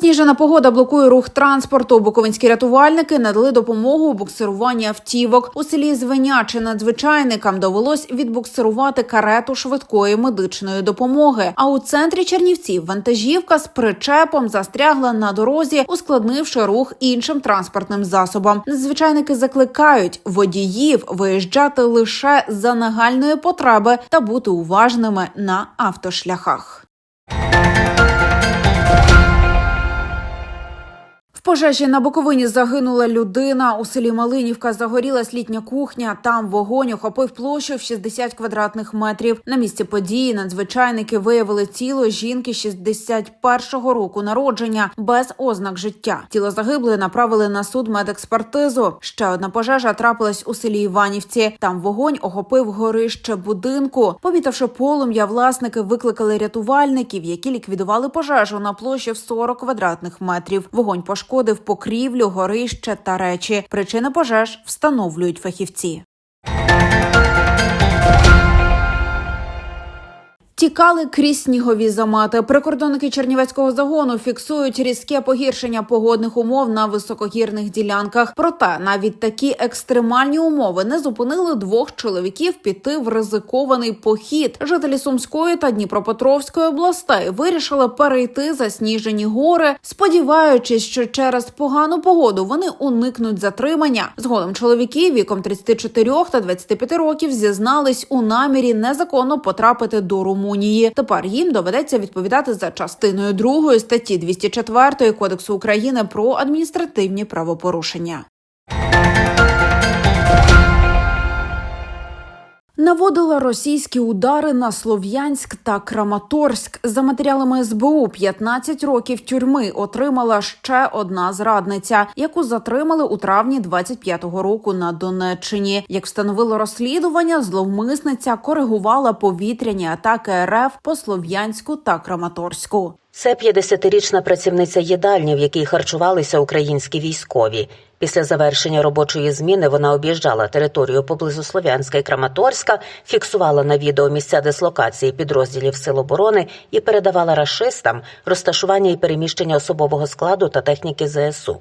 Засніжена погода блокує рух транспорту. Буковинські рятувальники надали допомогу у буксируванні автівок. У селі Звеняче надзвичайникам довелось відбуксирувати карету швидкої медичної допомоги. А у центрі Чернівців вантажівка з причепом застрягла на дорозі, ускладнивши рух іншим транспортним засобам. Надзвичайники закликають водіїв виїжджати лише за нагальної потреби та бути уважними на автошляхах. В пожежі на Буковині загинула людина. У селі Малинівка загорілась літня кухня. Там вогонь охопив площу в 60 квадратних метрів. На місці події надзвичайники виявили тіло жінки 61-го року народження без ознак життя. Тіло загиблої направили на суд медекспертизу. Ще одна пожежа трапилась у селі Іванівці. Там вогонь охопив горище будинку. Помітивши полум'я, власники викликали рятувальників, які ліквідували пожежу на площі в 40 квадратних метрів. Вогонь пошкодив покрівлю, горище та речі. Причини пожеж встановлюють фахівці. Тікали крізь снігові замети. Прикордонники Чернівецького загону фіксують різке погіршення погодних умов на високогірних ділянках. Проте навіть такі екстремальні умови не зупинили двох чоловіків піти в ризикований похід. Жителі Сумської та Дніпропетровської областей вирішили перейти засніжені гори, сподіваючись, що через погану погоду вони уникнуть затримання. Згодом чоловіки віком 34 та 25 років зізнались у намірі незаконно потрапити до Румунії. Тепер їм доведеться відповідати за частиною 2 статті 204 Кодексу України про адміністративні правопорушення. Наводила російські удари на Слов'янськ та Краматорськ. За матеріалами СБУ 15 років тюрми отримала ще одна зрадниця, яку затримали у травні 25-го року на Донеччині. Як встановило розслідування, зловмисниця коригувала повітряні атаки РФ по Слов'янську та Краматорську. Це 50-річна працівниця їдальні, в якій харчувалися українські військові. Після завершення робочої зміни вона об'їжджала територію поблизу Слов'янська і Краматорська, фіксувала на відео місця дислокації підрозділів Сил оборони і передавала рашистам розташування і переміщення особового складу та техніки ЗСУ.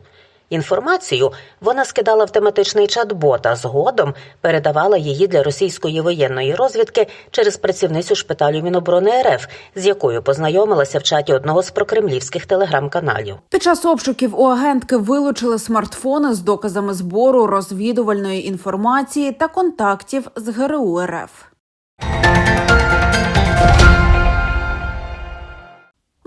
Інформацію вона скидала в тематичний чат-бот, а згодом передавала її для російської воєнної розвідки через працівницю шпиталю Міноборони РФ, з якою познайомилася в чаті одного з прокремлівських телеграм-каналів. Під час обшуків у агентки вилучили смартфони з доказами збору розвідувальної інформації та контактів з ГРУ РФ.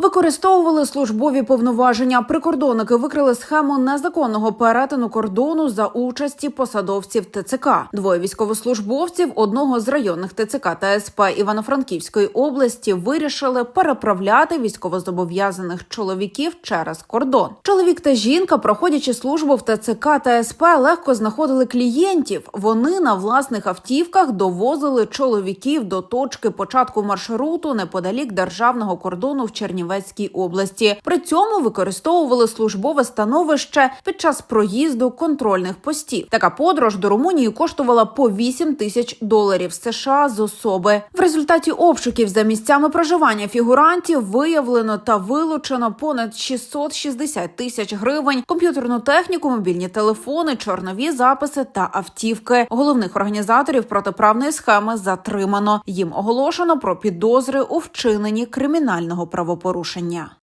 Використовували службові повноваження. Прикордонники викрили схему незаконного перетину кордону за участі посадовців ТЦК. Двоє військовослужбовців одного з районних ТЦК та СП Івано-Франківської області вирішили переправляти військовозобов'язаних чоловіків через кордон. Чоловік та жінка, проходячи службу в ТЦК та СП, легко знаходили клієнтів. Вони на власних автівках довозили чоловіків до точки початку маршруту неподалік державного кордону в Чернівецькій області. При цьому використовували службове становище під час проїзду контрольних постів. Така подорож до Румунії коштувала по 8 тисяч доларів США з особи. В результаті обшуків за місцями проживання фігурантів виявлено та вилучено понад 660 тисяч гривень, комп'ютерну техніку, мобільні телефони, чорнові записи та автівки. Головних організаторів протиправної схеми затримано. Їм оголошено про підозри у вчиненні кримінального правопорушення порушення.